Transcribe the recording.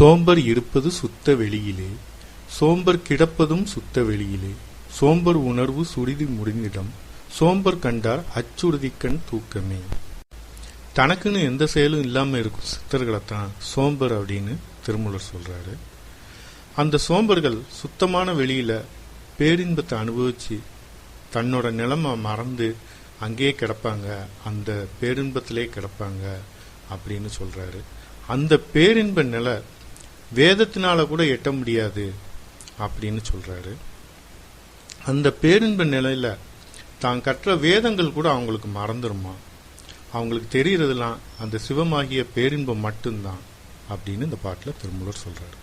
சோம்பர் இருப்பது சுத்த வெளியிலே சோம்பர் கிடப்பதும் சுத்த வெளியிலே. சோம்பர் உணர்வு சுருதி முடிந்திடம் சோம்பர் கண்டார் அச்சுறுதிக்கண் தூக்கமே. தனக்குன்னு எந்த செயலும் இல்லாம இருக்கும் சித்தர்களைத்தான் சோம்பர் அப்படின்னு திருமூலர் சொல்றாரு. அந்த சோம்பர்கள் சுத்தமான வெளியில பேரின்பத்தை அனுபவிச்சு தன்னோட நிலைமை மறந்து அங்கேயே கிடப்பாங்க அந்த பேரின்பத்திலே கிடப்பாங்க அப்படின்னு சொல்றாரு. அந்த பேரின்ப நிலை வேதத்தினால கூட எட்ட முடியாது அப்படின்னு சொல்றாரு. அந்த பேரின்ப நிலையில தான் கற்ற வேதங்கள் கூட அவங்களுக்கு மறந்துருமா? அவங்களுக்கு தெரியறதுலாம் அந்த சிவமாகிய பேரின்பம் மட்டும்தான் அப்படின்னு இந்த பாட்டில் திருமூலர் சொல்றாரு.